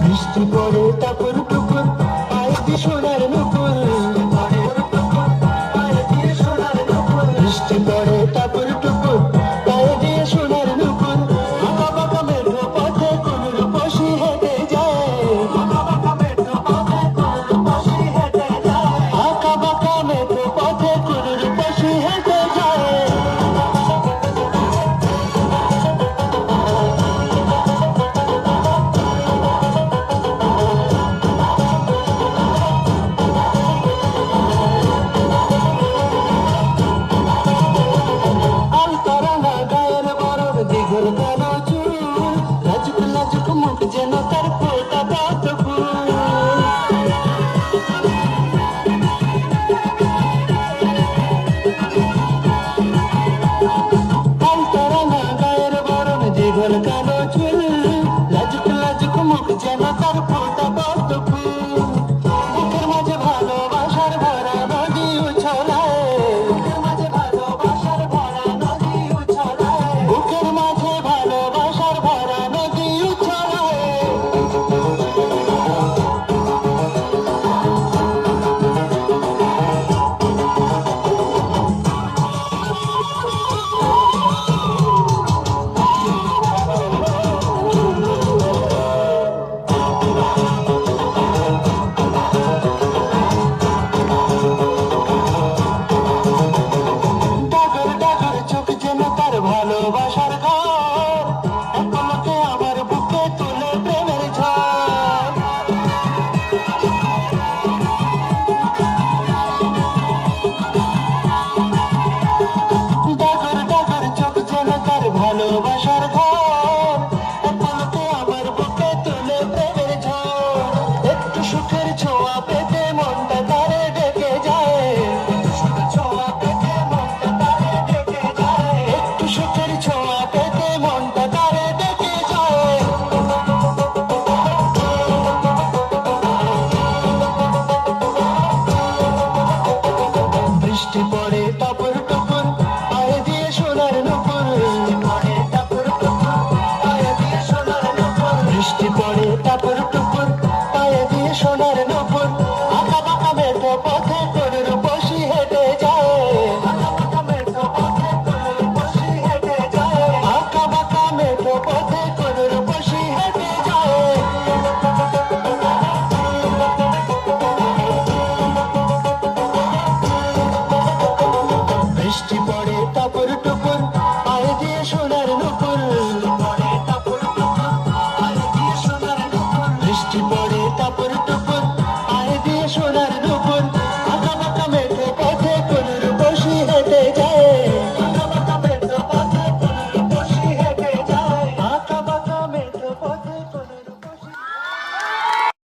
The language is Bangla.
বৃষ্টি পড়ে টাপুর টুপুর পায়ে সোনার নুপুর। por cada chuva. টাপুর টুপুর পায়ে দিয়ে সোনার নুপুর মনে টাপুর টুপুর দিয়ে সোনার নুপুর বৃষ্টি পড়ে টাপুর তারপরে টুপুর পায়ে দিয়ে সোনার নুপুর। বৃষ্টি পড়ে টাপুর